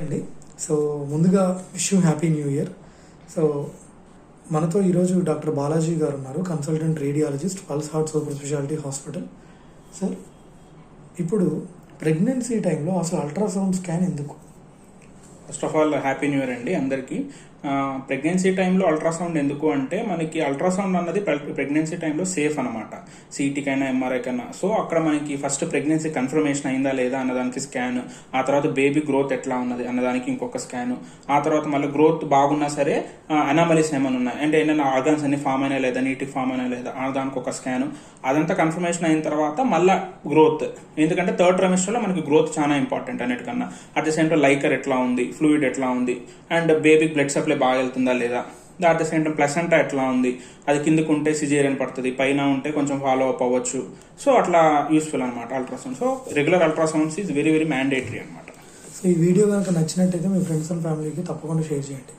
అండి. సో ముందుగా wish you happy new year. So మనతో ఈరోజు డాక్టర్ బాలాజీ గారు ఉన్నారు consultant radiologist Pulse heart super speciality hospital. Sir ఇప్పుడు ప్రెగ్నెన్సీ టైంలో అసలు అల్ట్రాసౌండ్ స్కాన్ ఎందుకు? First of all happy new year అండి అందరికీ. ప్రెగ్నెన్సీ టైంలో అల్ట్రాసౌండ్ ఎందుకు అంటే మనకి అల్ట్రాసౌండ్ అన్నది ప్రెగ్నెన్సీ టైంలో సేఫ్ అనమాట సిటీకైనా ఎంఆర్ఐకైనా సో అక్కడ మనకి ఫస్ట్ ప్రెగ్నెన్సీ కన్ఫర్మేషన్ అయిందా లేదా అన్నదానికి స్కాన్. ఆ తర్వాత బేబీ గ్రోత్ ఎట్లా ఉన్నది అన్నదానికి ఇంకొక స్కాన్. ఆ తర్వాత మళ్ళీ గ్రోత్ బాగున్నా సరే అనామలీస్ ఏమైనా ఉన్నాయి? అంటే ఏంటంటే ఆర్గాన్స్ అన్ని ఫామ్ అయినా లేదా నీటి ఫామ్ అయినా లేదా ఆ దానికి ఒక స్కాన్. అదంతా కన్ఫర్మేషన్ అయిన తర్వాత మళ్ళీ గ్రోత్. ఎందుకంటే థర్డ్ ట్రైమిస్టర్లో మనకి గ్రోత్ చాలా ఇంపార్టెంట్ అన్నిటికన్నా. At the same time liquor ఎట్లా ఉంది? ఫ్లూయిడ్ ఎట్లా ఉంది? అండ్ బేబీకి బ్లడ్ సప్లై బాగా వెళ్తుందా లేదా? At the same time placenta ఎట్లా ఉంది? అది కిందకు ఉంటే సిజేరియన్ పడుతుంది పైన ఉంటే కొంచెం ఫాలో అప్ అవ్వచ్చు. సో అట్లా యూస్ఫుల్ అనమాట ultrasound so regular ultrasounds is very very mandatory అనమాట సో ఈ వీడియో కనుక నచ్చినట్టయితే మీ ఫ్రెండ్స్ అండ్ ఫ్యామిలీకి తప్పకుండా షేర్ చేయండి.